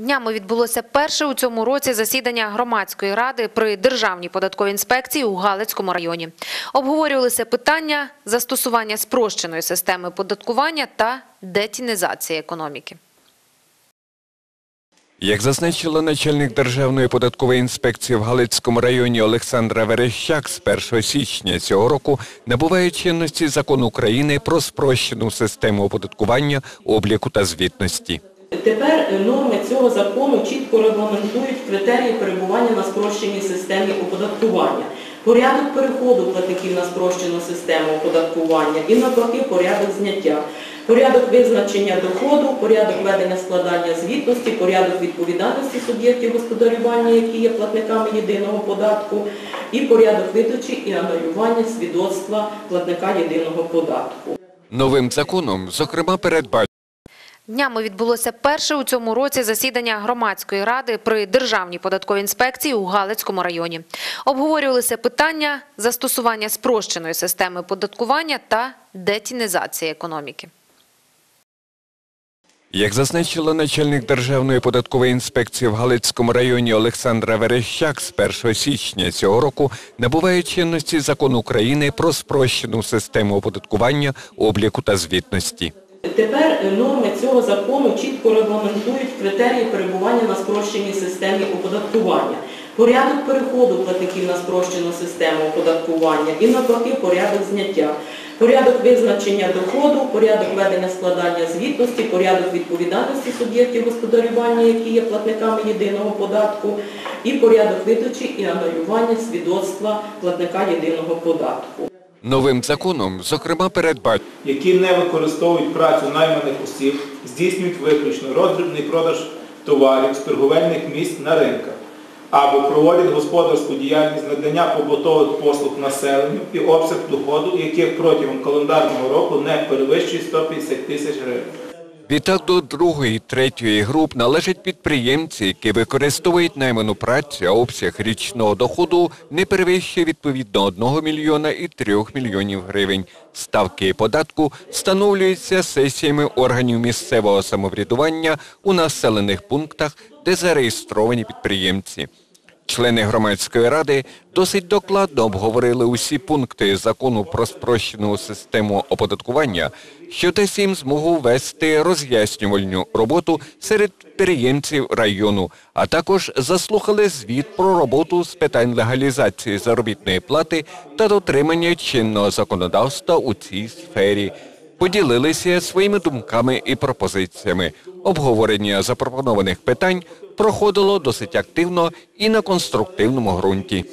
Днями відбулося перше у цьому році засідання громадської ради при Державній податковій інспекції у Галицькому районі. Обговорювалися питання застосування спрощеної системи податкування та детінізації економіки. Як зазначила начальник Державної податкової інспекції в Галицькому районі Олександра Верещак, з 1 січня цього року набуває чинності закон України про спрощену систему оподаткування, обліку та звітності. Тепер норми цього закону чітко регламентують критерії перебування на спрощеній системі оподаткування, порядок переходу платників на спрощену систему оподаткування і навпаки порядок зняття, порядок визначення доходу, порядок ведення складання звітності, порядок відповідальності суб'єктів господарювання, які є платниками єдиного податку, і порядок видачі і анулювання свідоцтва платника єдиного податку. Новим законом, зокрема, передбачено Днями відбулося перше у цьому році засідання громадської ради при Державній податковій інспекції у Галицькому районі. Обговорювалися питання застосування спрощеної системи податкування та детінізації економіки. Як зазначила начальник Державної податкової інспекції в Галицькому районі Олександра Верещак, з 1 січня цього року набуває чинності закон України про спрощену систему оподаткування, обліку та звітності. Тепер норми цього закону чітко регламентують критерії перебування на спрощеній системі оподаткування, порядок переходу платників на спрощену систему оподаткування і навпаки порядок зняття, порядок визначення доходу, порядок ведення складання звітності, порядок відповідальності суб'єктів господарювання, які є платниками єдиного податку, і порядок видачі і анулювання свідоцтва платника єдиного податку. Новим законом, зокрема, передбачено які не використовують працю найманих осіб, здійснюють виключно роздрібний продаж товарів з торговельних місць на ринках або проводять господарську діяльність надання побутових послуг населенню і обсяг доходу, яких протягом календарного року не перевищує 150 тисяч гривень. Відтак до другої, третьої груп належать підприємці, які використовують найману працю, а обсяг річного доходу не перевищує відповідно 1 мільйона і 3 мільйонів гривень. Ставки податку встановлюються сесіями органів місцевого самоврядування у населених пунктах, де зареєстровані підприємці. Члени громадської ради досить докладно обговорили усі пункти закону про спрощену систему оподаткування, що дасть їм змогу вести роз'яснювальну роботу серед підприємців району, а також заслухали звіт про роботу з питань легалізації заробітної плати та дотримання чинного законодавства у цій сфері поділилися своїми думками і пропозиціями. Обговорення запропонованих питань проходило досить активно і на конструктивному ґрунті.